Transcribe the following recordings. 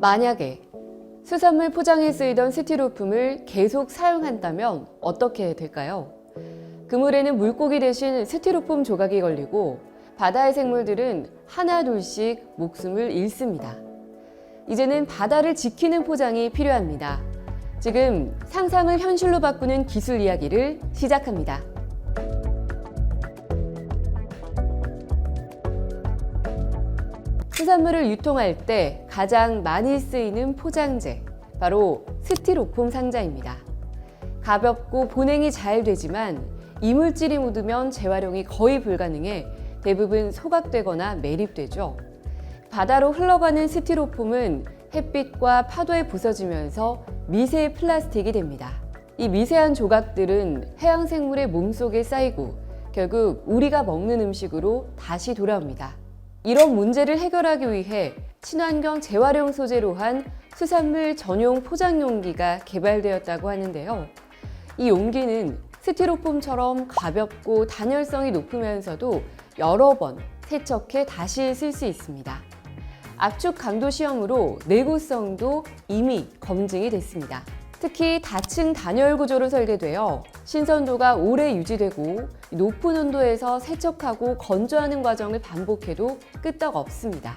만약에 수산물 포장에 쓰이던 스티로폼을 계속 사용한다면 어떻게 될까요? 그물에는 물고기 대신 스티로폼 조각이 걸리고 바다의 생물들은 하나 둘씩 목숨을 잃습니다. 이제는 바다를 지키는 포장이 필요합니다. 지금 상상을 현실로 바꾸는 기술 이야기를 시작합니다. 수산물을 유통할 때 가장 많이 쓰이는 포장재, 바로 스티로폼 상자입니다. 가볍고 보냉이 잘 되지만 이물질이 묻으면 재활용이 거의 불가능해 대부분 소각되거나 매립되죠. 바다로 흘러가는 스티로폼은 햇빛과 파도에 부서지면서 미세 플라스틱이 됩니다. 이 미세한 조각들은 해양 생물의 몸속에 쌓이고 결국 우리가 먹는 음식으로 다시 돌아옵니다. 이런 문제를 해결하기 위해 친환경 재활용 소재로 한 수산물 전용 포장 용기가 개발되었다고 하는데요. 이 용기는 스티로폼처럼 가볍고 단열성이 높으면서도 여러 번 세척해 다시 쓸 수 있습니다. 압축 강도 시험으로 내구성도 이미 검증이 됐습니다. 특히 다층 단열 구조로 설계되어 신선도가 오래 유지되고 높은 온도에서 세척하고 건조하는 과정을 반복해도 끄떡 없습니다.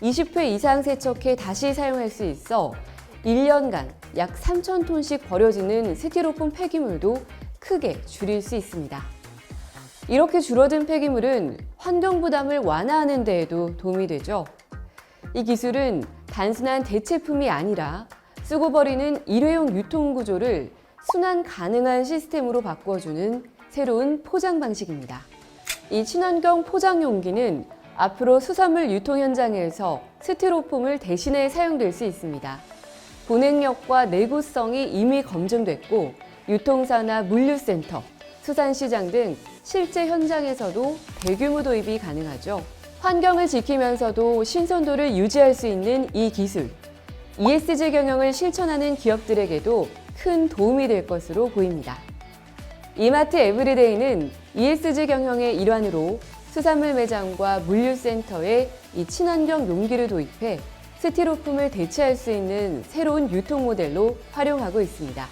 20회 이상 세척해 다시 사용할 수 있어 1년간 약 3,000톤씩 버려지는 스티로폼 폐기물도 크게 줄일 수 있습니다. 이렇게 줄어든 폐기물은 환경 부담을 완화하는 데에도 도움이 되죠. 이 기술은 단순한 대체품이 아니라 쓰고 버리는 일회용 유통 구조를 순환 가능한 시스템으로 바꿔주는 새로운 포장 방식입니다. 이 친환경 포장 용기는 앞으로 수산물 유통 현장에서 스티로폼을 대신해 사용될 수 있습니다. 보냉력과 내구성이 이미 검증됐고 유통사나 물류센터, 수산시장 등 실제 현장에서도 대규모 도입이 가능하죠. 환경을 지키면서도 신선도를 유지할 수 있는 이 기술. ESG 경영을 실천하는 기업들에게도 큰 도움이 될 것으로 보입니다. 이마트 에브리데이는 ESG 경영의 일환으로 수산물 매장과 물류센터에 이 친환경 용기를 도입해 스티로폼을 대체할 수 있는 새로운 유통 모델로 활용하고 있습니다.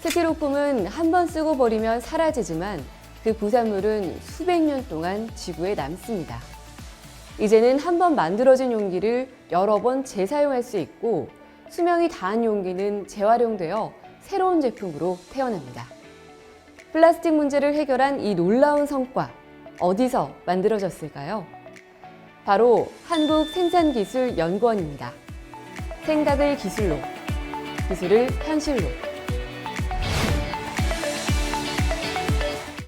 스티로폼은 한 번 쓰고 버리면 사라지지만 그 부산물은 수백 년 동안 지구에 남습니다. 이제는 한 번 만들어진 용기를 여러 번 재사용할 수 있고 수명이 다한 용기는 재활용되어 새로운 제품으로 태어납니다. 플라스틱 문제를 해결한 이 놀라운 성과 어디서 만들어졌을까요? 바로 한국 생산기술연구원입니다. 생각을 기술로, 기술을 현실로.